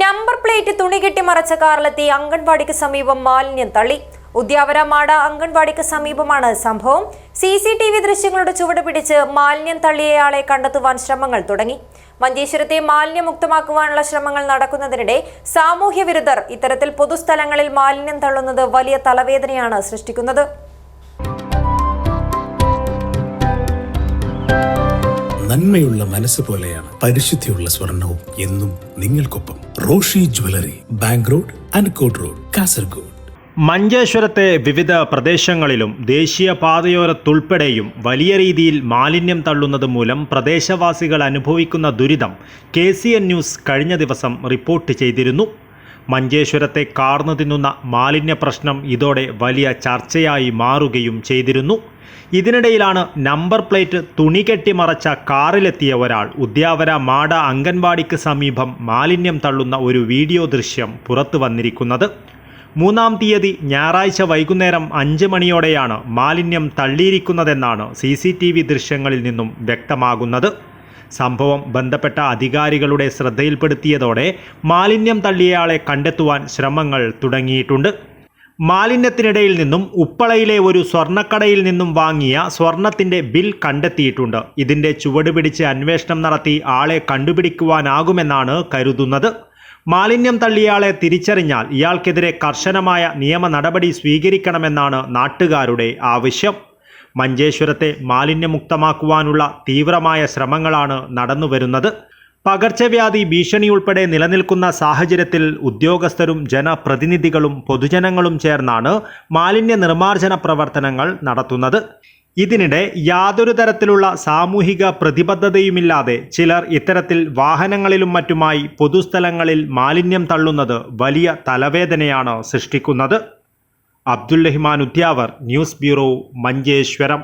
Number plate തുണി കെട്ടി മറച്ച കാറിലെത്തി അംഗൻവാടിക്ക് സമീപം മാലിന്യം തള്ളി. ഉദ്യാവരമാട അംഗൻവാടിക്ക് സമീപമാണ് സംഭവം. സി സി ടി വി ദൃശ്യങ്ങളുടെ ചുവട് പിടിച്ച് മാലിന്യം തള്ളിയയാളെ കണ്ടെത്തുവാൻ ശ്രമങ്ങൾ തുടങ്ങി. മഞ്ചേശ്വരത്തെ മാലിന്യമുക്തമാക്കുവാനുള്ള ശ്രമങ്ങൾ നടക്കുന്നതിനിടെ സാമൂഹ്യ വിരുദ്ധർ ഇത്തരത്തിൽ പൊതുസ്ഥലങ്ങളിൽ മാലിന്യം തള്ളുന്നത് വലിയ തലവേദനയാണ് സൃഷ്ടിക്കുന്നത്. നന്മയുള്ള മനസ്സ് പോലെയാണ് പരിശുദ്ധിയുള്ള സ്വർണവും എന്നും നിങ്ങൾക്കൊപ്പം. Roshi jewellery bank road Ankot road Kasaragod. മഞ്ചേശ്വരത്തെ വിവിധ പ്രദേശങ്ങളിലും ദേശീയപാതയോരത്തുൾപ്പെടെയും വലിയ രീതിയിൽ മാലിന്യം തള്ളുന്നത് മൂലം പ്രദേശവാസികൾ അനുഭവിക്കുന്ന ദുരിതം കെ സി എൻ ന്യൂസ് കഴിഞ്ഞ ദിവസം റിപ്പോർട്ട് ചെയ്തിരുന്നു. മഞ്ചേശ്വരത്തെ കാർന്നു തിന്നുന്ന മാലിന്യ പ്രശ്നം ഇതോടെ വലിയ ചർച്ചയായി മാറുകയും ചെയ്തിരുന്നു. ഇതിനിടയിലാണ് നമ്പർ പ്ലേറ്റ് തുണി കെട്ടി മറച്ച കാറിലെത്തിയ ഒരാൾ. ഉദ്യാവര മാട അംഗൻവാടിക്ക് സമീപം മാലിന്യം തള്ളുന്ന ഒരു വീഡിയോ ദൃശ്യം പുറത്തു വന്നിരിക്കുന്നത്. മൂന്നാം തീയതി ഞായറാഴ്ച വൈകുന്നേരം അഞ്ച് മണിയോടെയാണ് മാലിന്യം തള്ളിയിരിക്കുന്നതെന്നാണ് സി സി ടി വി ദൃശ്യങ്ങളിൽ നിന്നും വ്യക്തമാകുന്നത്. സംഭവം ബന്ധപ്പെട്ട അധികാരികളുടെ ശ്രദ്ധയിൽപ്പെടുത്തിയതോടെ മാലിന്യം തള്ളിയയാളെ കണ്ടെത്തുവാൻ ശ്രമങ്ങൾ തുടങ്ങിയിട്ടുണ്ട്. മാലിന്യത്തിനിടയിൽ നിന്നും ഉപ്പളയിലെ ഒരു സ്വർണക്കടയിൽ നിന്നും വാങ്ങിയ സ്വർണത്തിന്റെ ബിൽ കണ്ടെത്തിയിട്ടുണ്ട്. ഇതിന്റെ ചുവട് പിടിച്ച് അന്വേഷണം നടത്തി ആളെ കണ്ടുപിടിക്കുവാനാകുമെന്നാണ് കരുതുന്നത്. മാലിന്യം തള്ളിയയാളെ തിരിച്ചറിഞ്ഞാൽ ഇയാൾക്കെതിരെ കർശനമായ നിയമ നടപടി സ്വീകരിക്കണമെന്നാണ് നാട്ടുകാരുടെ ആവശ്യം. മഞ്ചേശ്വരത്തെ മാലിന്യമുക്തമാക്കുവാനുള്ള തീവ്രമായ ശ്രമങ്ങളാണ് നടന്നുവരുന്നത്. പകർച്ചവ്യാധി ഭീഷണി ഉൾപ്പെടെ നിലനിൽക്കുന്ന സാഹചര്യത്തിൽ ഉദ്യോഗസ്ഥരും ജനപ്രതിനിധികളും പൊതുജനങ്ങളും ചേർന്നാണ് മാലിന്യ നിർമ്മാർജന പ്രവർത്തനങ്ങൾ നടത്തുന്നത്. ഇതിനിടെ യാതൊരു തരത്തിലുള്ള സാമൂഹിക പ്രതിബദ്ധതയുമില്ലാതെ ചിലർ ഇത്തരത്തിൽ വാഹനങ്ങളിലും മറ്റുമായി പൊതുസ്ഥലങ്ങളിൽ മാലിന്യം തള്ളുന്നത് വലിയ തലവേദനയാണ് സൃഷ്ടിക്കുന്നത്. Abdul Rahman Udyavar news bureau Manjeshwaram.